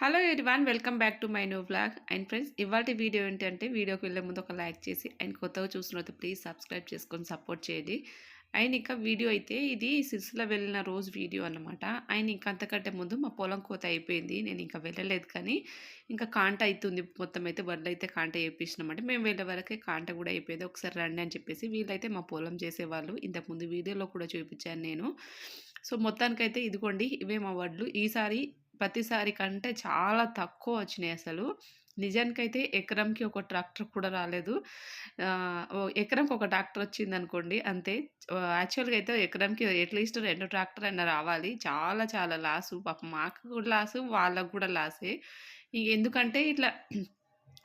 Hello one welcome back to my new blog and friends ఇవాళ video ఏంటంటే వీడియోకి వెళ్ళే ముందు ఒక లైక్ చేసి అండ్ కొత్తగా చూసినట్టు ప్లీజ్ సబ్స్క్రైబ్ చేసుకొని సపోర్ట్ చేయండి. అండ్ ఇంకా వీడియో అయితే ఇది సిరిసిల వెళ్ళిన రోజు వీడియో అన్నమాట. అండ్ ఇంకా అంతకంటే ముందు మా పొలం కోత అయిపోయింది. నేను ఇంకా వెళ్ళలేదు కానీ ఇంకా కాంట అవుతుంది మొత్తం అయితే వడ్లు అయితే కాంట వేయించినమాట మేము వెళ్ళే వరకే కాంట కూడా అయిపోయింది. ఒకసారి రండి అని చెప్పేసి వీళ్ళైతే మా పొలం చేసేవాళ్ళు. ఇంతకుముందు వీడియోలో కూడా చూపించాను నేను. సో మొత్తానికైతే ఇదిగోండి ఇవే మా వడ్లు. ఈసారి ప్రతిసారి కంటే చాలా తక్కువ వచ్చినాయి అసలు. నిజానికైతే ఎకరంకి ఒక ట్రాక్టర్ కూడా రాలేదు. ఓ ఎకరంకి ఒక ట్రాక్టర్ వచ్చింది అనుకోండి అంతే యాక్చువల్గా అయితే ఎకరంకి అట్లీస్ట్ రెండు ట్రాక్టర్ అయినా రావాలి. చాలా చాలా లాసు. పాపం మాకు కూడా లాసు వాళ్ళకు కూడా లాసే. ఇంక ఎందుకంటే ఇట్లా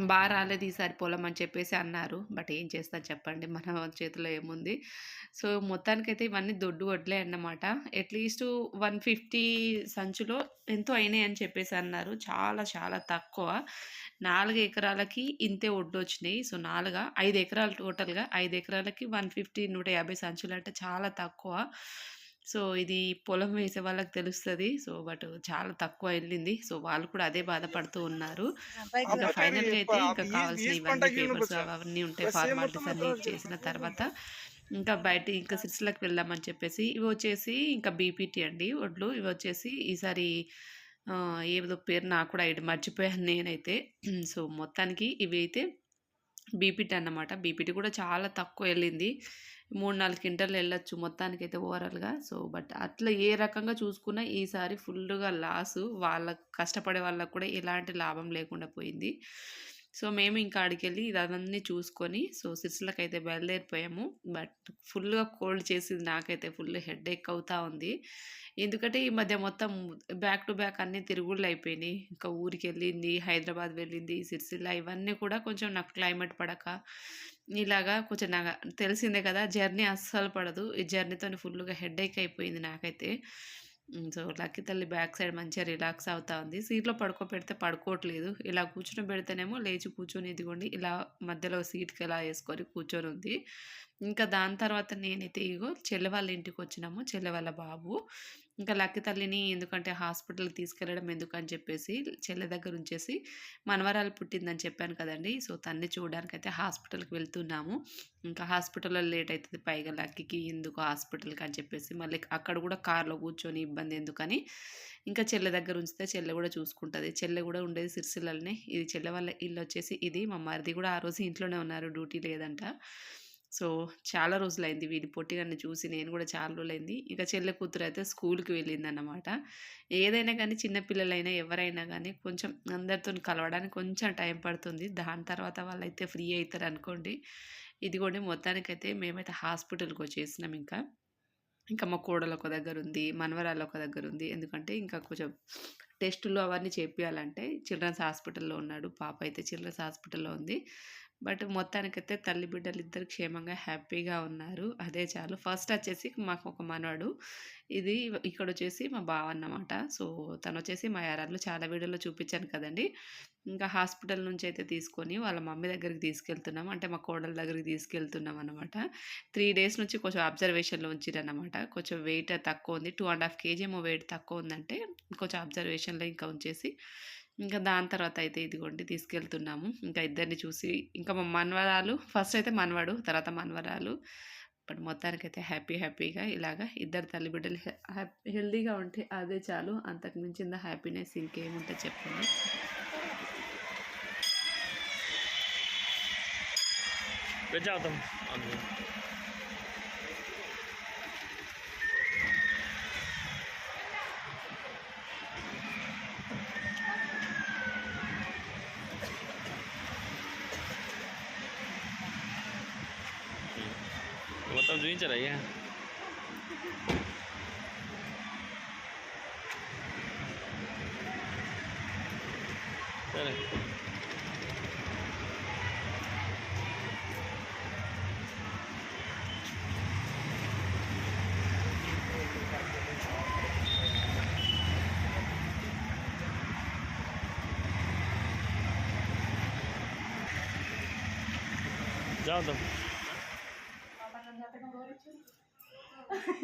బాగా రాలేదు ఈసారి పొలం అని చెప్పేసి అన్నారు. బట్ ఏం చేస్తారు చెప్పండి. మన చేతిలో ఏముంది? సో మొత్తానికైతే ఇవన్నీ దొడ్డు వడ్లే అన్నమాట. అట్లీస్ట్ వన్ ఫిఫ్టీ సంచులో ఎంతో అయినాయి అని చెప్పేసి అన్నారు. చాలా చాలా తక్కువ. నాలుగు ఎకరాలకి ఇంతే ఒడ్డు వచ్చినాయి. సో నాలుగా ఐదు ఎకరాలు టోటల్గా. ఐదు ఎకరాలకి వన్ ఫిఫ్టీ నూట యాభై సంచులు అంటే చాలా తక్కువ. సో ఇది పొలం వేసే వాళ్ళకి తెలుస్తుంది. సో బట్ చాలా తక్కువ వెళ్ళింది. సో వాళ్ళు కూడా అదే బాధపడుతూ ఉన్నారు. ఇంకా ఫైనల్గా అయితే ఇంకా కావాల్సిన ఇవన్నీ పేపర్స్ అవన్నీ ఉంటాయి ఫార్మాలిటీస్ అన్ని చేసిన తర్వాత ఇంకా బయట ఇంకా సిరిసిలకు వెళ్దామని చెప్పేసి ఇవి వచ్చేసి ఇంకా బీపీటీ అండి వడ్లు ఇవి వచ్చేసి ఈసారి ఏదో పేరు నాకు కూడా ఐడి మర్చిపోయాను నేనైతే. సో మొత్తానికి ఇవి అయితే బీపీటీ అన్నమాట. బీపీటీ కూడా చాలా తక్కువ వెళ్ళింది. మూడు నాలుగు క్వింటల్ వెళ్ళొచ్చు మొత్తానికి అయితే ఓవరాల్గా. సో బట్ అట్లా ఏ రకంగా చూసుకున్నా ఈసారి ఫుల్గా లాసు వాళ్ళ కష్టపడే వాళ్ళకు కూడా ఎలాంటి లాభం లేకుండా పోయింది. సో మేము ఇంకా అడికెళ్ళి ఇదన్నీ చూసుకొని సో సిరిసిలకు అయితే బయలుదేరిపోయాము. బట్ ఫుల్గా కోల్డ్ చేసింది నాకైతే ఫుల్ హెడ్ ఎక్ అవుతా ఉంది. ఎందుకంటే ఈ మధ్య మొత్తం బ్యాక్ టు బ్యాక్ అన్నీ తిరుగుళ్ళు అయిపోయినాయి. ఇంకా ఊరికి వెళ్ళింది హైదరాబాద్ వెళ్ళింది సిరిసిల్ల ఇవన్నీ కూడా కొంచెం నాకు క్లైమేట్ పడక ఇలాగా కొంచెం నాకు తెలిసిందే కదా జర్నీ అస్సలు పడదు. ఈ జర్నీతో ఫుల్గా హెడేక్ అయిపోయింది నాకైతే. సో లక్కీ తల్లి బ్యాక్ సైడ్ మంచిగా రిలాక్స్ అవుతా ఉంది. సీట్లో పడుకోబెడితే పడుకోవట్లేదు. ఇలా కూర్చొని పెడితేనేమో లేచి కూర్చొని ఇదిగోండి ఇలా మధ్యలో సీట్కి ఇలా వేసుకొని కూర్చొని ఉంది. ఇంకా దాని తర్వాత నేనైతే ఇగో చెల్లె వాళ్ళ ఇంటికి వచ్చినాము చెల్లె వాళ్ళ బాబు. ఇంకా లక్కి తల్లిని ఎందుకంటే హాస్పిటల్కి తీసుకెళ్ళడం ఎందుకు అని చెప్పేసి చెల్లె దగ్గర ఉంచేసి మనవరాలు పుట్టిందని చెప్పాను కదండి. సో తన్ని చూడడానికి అయితే హాస్పిటల్కి వెళ్తున్నాము. ఇంకా హాస్పిటల్లో లేట్ అవుతుంది పైగా లక్కీకి ఎందుకు హాస్పిటల్కి అని చెప్పేసి మళ్ళీ అక్కడ కూడా కార్లో కూర్చొని ఇబ్బంది ఎందుకని ఇంకా చెల్లె దగ్గర ఉంచితే చెల్లె కూడా చూసుకుంటుంది. చెల్లె కూడా ఉండేది సిరిసిల్లనే ఇది చెల్లె వాళ్ళ ఇల్లు వచ్చేసి ఇది. మా మరిది కూడా ఆ రోజు ఇంట్లోనే ఉన్నారు. డ్యూటీ లేదంట. సో చాలా రోజులైంది వీడి పొట్టిగాన్ని చూసి నేను కూడా చాలా రోజులైంది. ఇంకా చెల్లె కూతురు అయితే స్కూల్కి వెళ్ళిందన్నమాట. ఏదైనా కానీ చిన్నపిల్లలైనా ఎవరైనా కానీ కొంచెం అందరితో కలవడానికి కొంచెం టైం పడుతుంది. దాని తర్వాత వాళ్ళైతే ఫ్రీ అవుతారు అనుకోండి ఇదిగోండి మొత్తానికైతే మేమైతే హాస్పిటల్కి వచ్చేసినాం ఇంకా. ఇంకా మా కోడలు ఒక దగ్గర ఉంది మనవరాలు ఒక దగ్గర ఉంది. ఎందుకంటే ఇంకా కొంచెం టెస్టులు అవన్నీ చేపియాలంటే చిల్డ్రన్స్ హాస్పిటల్లో ఉన్నాడు. పాప అయితే చిల్డ్రన్స్ హాస్పిటల్లో ఉంది. బట్ మొత్తానికైతే తల్లి బిడ్డలు ఇద్దరు క్షేమంగా హ్యాపీగా ఉన్నారు. అదే చాలు. ఫస్ట్ వచ్చేసి మాకు ఒక మనవాడు. ఇది ఇక్కడ వచ్చేసి మా బావ అన్నమాట. సో తను వచ్చేసి మా యారాలు చాలా వీడియోలో చూపించాను కదండి. ఇంకా హాస్పిటల్ నుంచి అయితే తీసుకొని వాళ్ళ మమ్మీ దగ్గరికి తీసుకెళ్తున్నాం. అంటే మా కోడల దగ్గరికి తీసుకెళ్తున్నాం అనమాట త్రీ డేస్ నుంచి కొంచెం అబ్జర్వేషన్లో ఉంచిరన్నమాట. కొంచెం వెయిట్ తక్కువ ఉంది. టూ అండ్ హాఫ్ కేజీ ఏమో వెయిట్ తక్కువ ఉందంటే కొంచెం అబ్జర్వేషన్లో ఇంకా ఉంచేసి ఇంకా దాని తర్వాత అయితే ఇదిగోండి తీసుకెళ్తున్నాము. ఇంకా ఇద్దరిని చూసి ఇంకా మా మనవరాలు ఫస్ట్ అయితే మనవడు తర్వాత మనవరాలు. బట్ మొత్తానికైతే హ్యాపీ హ్యాపీగా ఇలాగా ఇద్దరు తల్లి బిడ్డలు హెల్దీగా ఉంటే అదే చాలు. అంతకు మించింద హ్యాపీనెస్ ఇంకేముంటే చెప్పండి. వెజ్ అవుతాం duyên cho đấy đây này Giao them.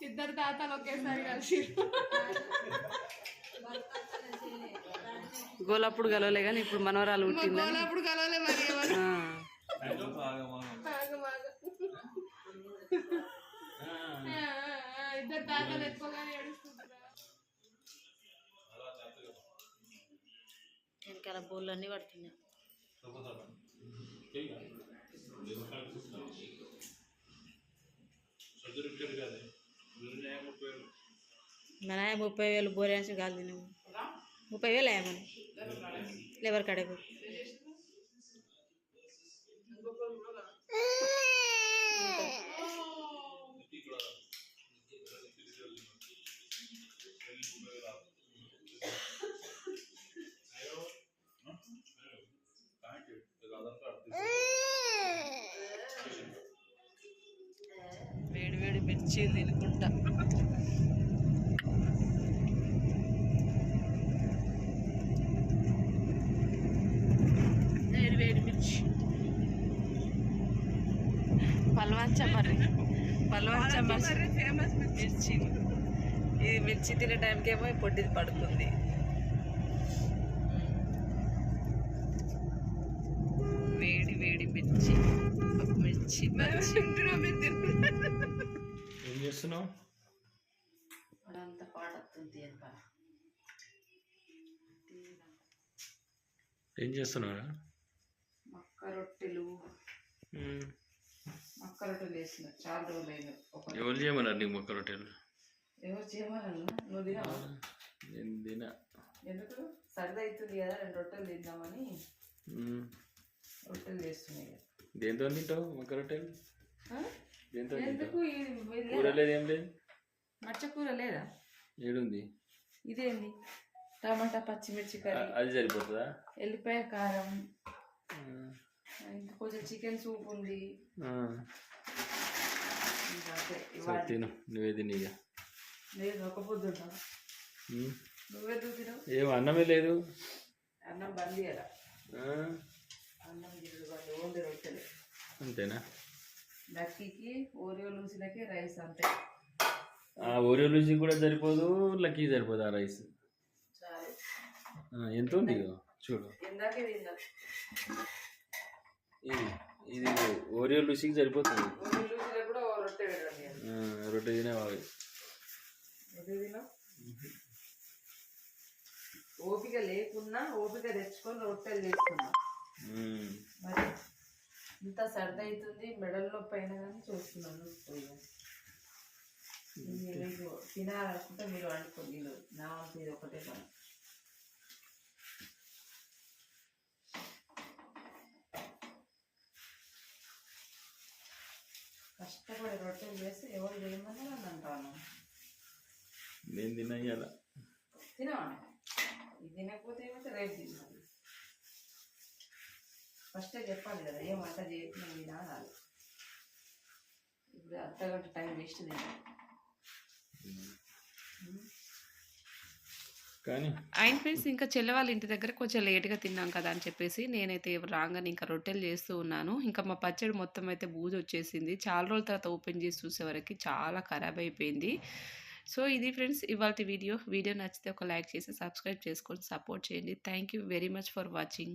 ఇద్దరు తాతలు ఒకేసారి కలిసి. గోలప్పుడు గలవలే కానీ ఇప్పుడు మనవరాలు పుట్టింది గోలప్పుడు కలవలే మరి వెనకాల బోళ్ళు అన్నీ పడుతున్నాయి మన ఆయన ముప్పై వేలు బోరేసి కాదు నువ్వు ముప్పై వేలు ఏమని లేబర్ కడకు వేడి మిర్చి తినుకుంటా. వేడి వేడి మిర్చి. పల్వంచ మర్రి. ఫేమస్ మిర్చి. ఇది మిర్చి తినే టైంకి ఏమో ఈ పొట్టిది పడుతుంది. వేడి వేడి మిర్చి. మిర్చి మిర్చి. చేస్తున్నావు? అదంతా పాడవుతుంది ఏం చేస్తున్నావు మక్క రొట్టెలు. మక్క రొట్టెలు వేసిన చాలా రోజులు అయిన ఎవరు చేయమన్నారు నీకు మొక్క రొట్టెలు? ఎవరు చేయమన్నా నువ్వు తినవా? నేను తినా. ఎందుకు? సరదా అవుతుంది కదా రెండు రొట్టెలు తిందామని. రొట్టెలు చేస్తున్నాయి. దేంతో తింటావు? మొక్క రొట్టెలు? దేంతో ఎందుకు కూర లేదా? ఏం లేదు? మచ్చ కూర లేదా? ఏడుంది. ఇదేంది? టమాటా పచ్చిమిర్చి కర్రీ. అది సరిపోతుందా? ఎల్లిపాయ కారం. ఇంకా కొంచెం చికెన్ సూప్ ఉంది. తిను. నువ్వే తిని ఇక. లేదు ఒక పొద్దు. నువ్వే తినవు? ఏం అన్నమే లేదు? అన్నం బంద్. అన్నం గిన్నెలు బంద్ ఓన్లీ రొట్టెలు. అంతేనా? లక్కీకి ఓరియో లూసిలకి రైస్ అంతే. ఆ ఓరియో రుచి కూడా సరిపోదు లక్కీ సరిపోదు ఆ రైస్. ఎంత ఉంది చూడు. ఇది ఓరియో రుచికి సరిపోతుంది. రొట్టె రొట్టె తిన్నా ఓపిక లేకున్నా ఓపిక తెచ్చుకొని రొట్టెలు చేసుకున్నా ఇంత సర్ది అవుతుంది మెడల్లో పైన కానీ చూస్తున్నాను. మీరు తినాలనుకుంటే మీరు వండుకోండి మీరు నా వంతు ఇది ఒకటే పని కష్టపడి రొట్టెలు చేస్తే ఎవరు చేయమని అని అంటాను నేను తినయ్యాల తినవాడి ఇది తినకపోతే ఏమైతే రేపు తినాలి. ఫస్టే చెప్పాలి కదా ఏం వంట చేయకుండా తినా అనాలి ఇప్పుడు అర్ధగంట టైం వేస్ట్ కానీ ఆయన ఫ్రెండ్స్ ఇంకా చెల్లె వాళ్ళ ఇంటి దగ్గర కొంచెం లేట్గా తిన్నాం కదా అని చెప్పేసి నేనైతే రాగానే ఇంకా రొట్టెలు చేస్తూ ఉన్నాను. ఇంకా మా పచ్చడి మొత్తం అయితే బూజు వచ్చేసింది. చాలా రోజుల తర్వాత ఓపెన్ చేసి చూసేవరకు చాలా ఖరాబ్ అయిపోయింది. సో ఇది ఫ్రెండ్స్ ఇవాళ వీడియో. వీడియో నచ్చితే ఒక లైక్ చేసి సబ్స్క్రైబ్ చేసుకొని సపోర్ట్ చేయండి. Thank you very much for watching.